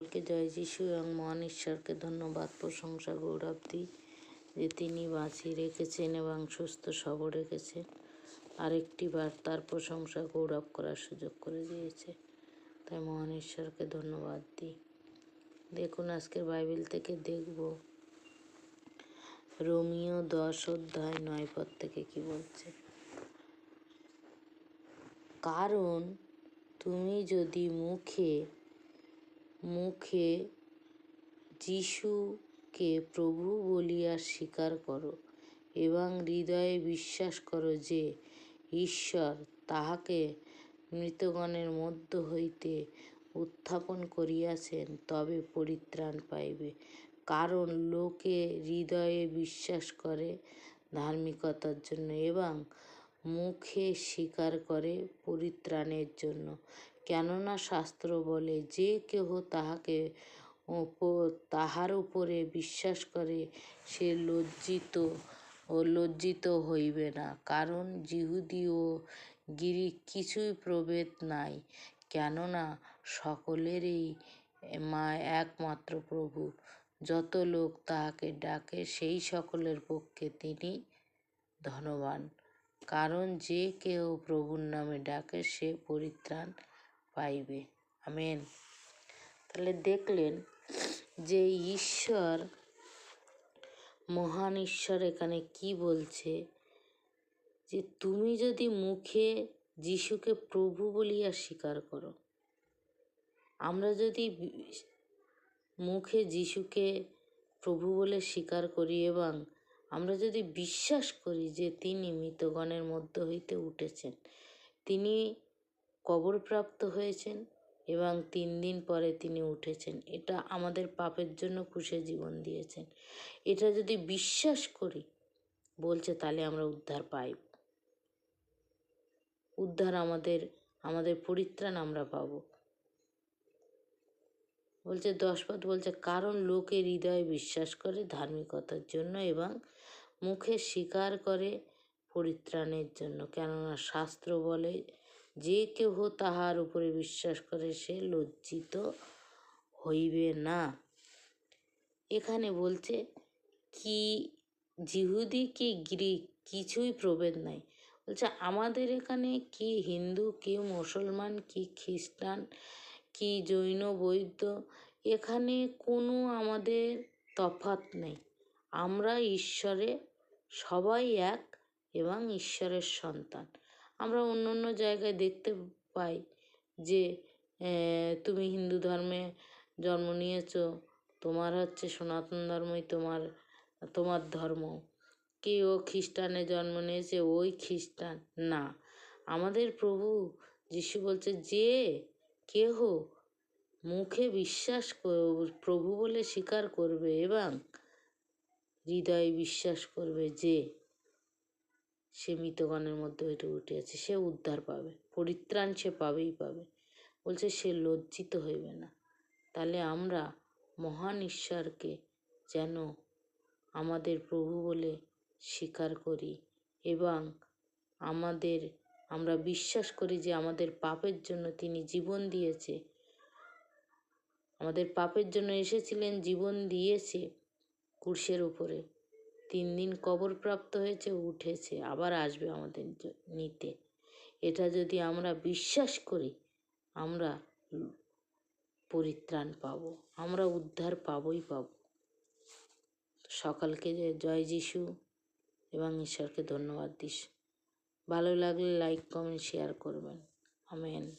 কে জয় যিশু এবং মহান ঈশ্বরকে ধন্যবাদ। প্রশংসা গৌরব দিই যে তিনি বাঁচিয়ে রেখেছেন এবং সুস্থ সবল রেখেছেন। আরেকটি বার তার প্রশংসা গৌরব করার সুযোগ করে দিয়েছে। তাই মহান ঈশ্বরকে ধন্যবাদ দিই। দেখুন, আজকের বাইবেল থেকে দেখব। রোমিও দশ অধ্যায় নয় পদ থেকে কি বলছে? কারণ তুমি যদি মুখে মুখে যিশুকে প্রভু বলিয়া স্বীকার করো এবং হৃদয়ে বিশ্বাস করো যে ঈশ্বর তাহাকে মৃতগণের মধ্য হইতে উত্থাপন করিয়াছেন, তবে পরিত্রাণ পাইবে। কারণ লোকে হৃদয়ে বিশ্বাস করে ধার্মিকতার জন্য এবং মুখে স্বীকার করে পরিত্রাণের জন্য। কেননা শাস্ত্র বলে, যে কেহ তাহাকে তাহার উপরে বিশ্বাস করে, সে লজ্জিত ও লজ্জিত হইবে না। কারণ জিহুদি ও গিরিক কিছুই প্রভেদ নাই। কেননা সকলেরই মা একমাত্র প্রভু। যত লোক তাহাকে ডাকে, সেই সকলের পক্ষে তিনি ধনবান। কারণ যে কেউ প্রভুর নামে ডাকে সে পরিত্রাণ পাইবে। আমেন। তাহলে দেখলেন যে ঈশ্বর, মহান ঈশ্বর এখানে কি বলছে? যে তুমি যদি মুখে যিশুকে প্রভু বলিয়া স্বীকার করো, আমরা যদি মুখে যিশুকে প্রভু বলে স্বীকার করি এবং আমরা যদি বিশ্বাস করি যে তিনি মৃতগণের মধ্য হইতে উঠেছেন, তিনি কবরপ্রাপ্ত হয়েছেন এবং তিন দিন পরে তিনি উঠেছেন, এটা আমাদের পাপের জন্য খুশে জীবন দিয়েছেন। এটা যদি বিশ্বাস করি, বলছে তাহলে আমরা উদ্ধার পাই উদ্ধার আমাদের আমাদের পরিত্রাণ আমরা পাবো। বলছে দশপদ বলছে, কারণ লোকের হৃদয়ে বিশ্বাস করে ধার্মিকতার জন্য এবং মুখে স্বীকার করে পরিত্রাণের জন্য। কেননা শাস্ত্র বলে, যে কেহ তাহার উপরে বিশ্বাস করে, সে লজ্জিত হইবে না। এখানে বলছে, কি জিহুদি, কি গ্রিক, কিছুই প্রভেদ নাই। বলছে, আমাদের এখানে কি হিন্দু, কি মুসলমান, কি খ্রিস্টান, কি জৈন বৈদ্য এখানে কোনো আমাদের তফাত নেই। আমরা ঈশ্বরে সবাই এক এবং ঈশ্বরের সন্তান। আমরা অন্য অন্য জায়গায় দেখতে পাই যে তুমি হিন্দু ধর্মে জন্ম নিয়েছ, তোমার হচ্ছে সনাতন ধর্মই তোমার তোমার ধর্ম। কেউ খ্রিস্টানে জন্ম নিয়েছে, ওই খ্রিস্টান না। আমাদের প্রভু যিশু বলছে, যে কেহ মুখে বিশ্বাস প্রভু বলে স্বীকার করবে এবং হৃদয়ে বিশ্বাস করবে যে সে মৃতগণের মধ্যে ওইটা উঠে আছে, সে উদ্ধার পাবে, পরিত্রাণ সে পাবেই পাবে। বলছে, সে লজ্জিত হইবে না। তাহলে আমরা মহান ঈশ্বরকে যেন আমাদের প্রভু বলে স্বীকার করি এবং আমাদের, আমরা বিশ্বাস করি যে আমাদের পাপের জন্য তিনি জীবন দিয়েছে। আমাদের পাপের জন্য এসেছিলেন, জীবন দিয়েছে। কুর্সের উপরে। তিন দিন কবর প্রাপ্ত হয়েছে, উঠেছে, আবার আসবে আমাদের নিতে। এটা যদি আমরা বিশ্বাস করি, আমরা পরিত্রাণ পাব, আমরা উদ্ধার পাবই পাব। সকালকে জয় যিশু এবং ঈশ্বরকে ধন্যবাদ দিস। ভালো লাগলে লাইক কমেন্ট শেয়ার করবেন। আমেন।